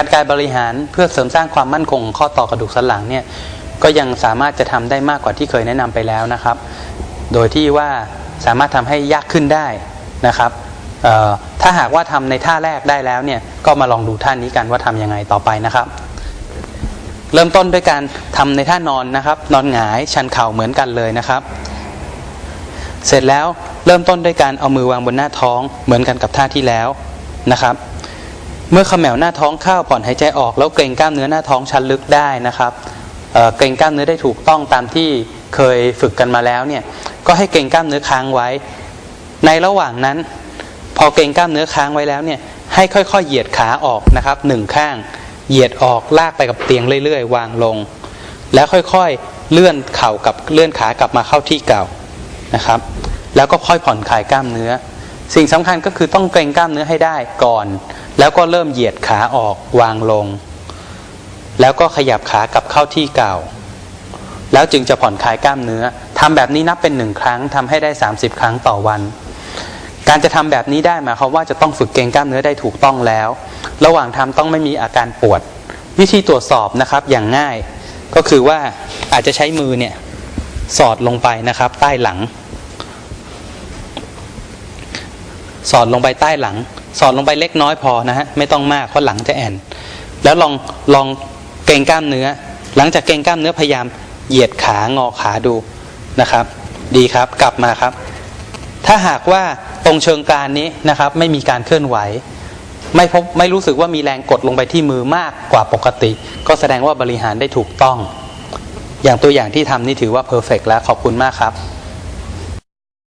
การกายบริหารเพื่อเสริมสร้างความมั่นคงข้อต่อกระดูกสันหลังเนี่ยก็ยังสามารถจะทำได้มากกว่าที่เคยแนะนำไปแล้วนะครับ โดยที่ว่าสามารถทำให้ยากขึ้นได้นะครับถ้าหากว่าทำในท่าแรกได้แล้วเนี่ยก็มาลองดูท่านี้กันว่าทำยังไงต่อไปนะครับ เริ่มต้นด้วยการทำในท่านอนนะครับ นอนหงายชันเข่าเหมือนกันเลยนะครับ เสร็จแล้วเริ่มต้นด้วยการเอามือวางบนหน้าท้องเหมือนกันกับท่าที่แล้วนะครับ เมื่อขมวหน้าท้องเข้าผ่อนหายใจออก แล้วเกรงกล้ามเนื้อหน้าท้องชันลึกได้นะครับเเกรงกล้ามเนื้อได้ถูกต้องตามที่เคยฝึกกันมาแล้วเนี่ยก็ให้เกรงกล้ามเนื้อค้างไว้ ในระหว่างนั้น พอเกรงกล้ามเนื้อค้างไว้แล้วเนี่ยให้ค่อยๆเหยียดขาออกนะครับหนึ่งข้าง เหยียดออกลากไปกับเตียงเรื่อยๆ วางลง แล้วค่อยๆเลื่อนเข่ากับเลื่อนขากลับมาเข้าที่เก่านะครับ แล้วก็ค่อยผ่อนคลายกล้ามเนื้อ สิ่งสำคัญก็คือต้องเกรงกล้ามเนื้อให้ได้ก่อน แล้วก็เริ่มเหยียดขาออกวางลง แล้วก็ขยับขากลับเข้าที่เก่า แล้วจึงจะผ่อนคลายกล้ามเนื้อทำแบบนี้นับเป็นหนึ่งครั้งทำให้ได้ 30 ครั้งต่อวัน การจะทำแบบนี้ได้หมายความว่าจะต้องฝึกเกรงกล้ามเนื้อได้ถูกต้องแล้ว ระหว่างทำต้องไม่มีอาการปวด วิธีตรวจสอบนะครับอย่างง่าย ก็คือว่าอาจจะใช้มือเนี่ยสอดลงไปนะครับใต้หลัง สอดลงไปใต้หลัง สอดลงไปเล็กน้อยพอนะฮะไม่ต้องมากเพราะหลังจะแอนแล้วลองลองเกรงกล้ามเนื้อ หลังจากเกรงกล้ามเนื้อพยายามเหยียดขางอขาดูนะครับ ดีครับกลับมาครับ ถ้าหากว่าตรงเชิงกรานนี้นะครับ ไม่มีการเคลื่อนไหว ไม่พบไม่รู้สึกว่ามีแรงกดลงไปที่มือมากกว่าปกติ ก็แสดงว่าบริหารได้ถูกต้อง อย่างตัวอย่างที่ทำนี่ถือว่าเพอร์เฟกแล้วขอบคุณมากครับ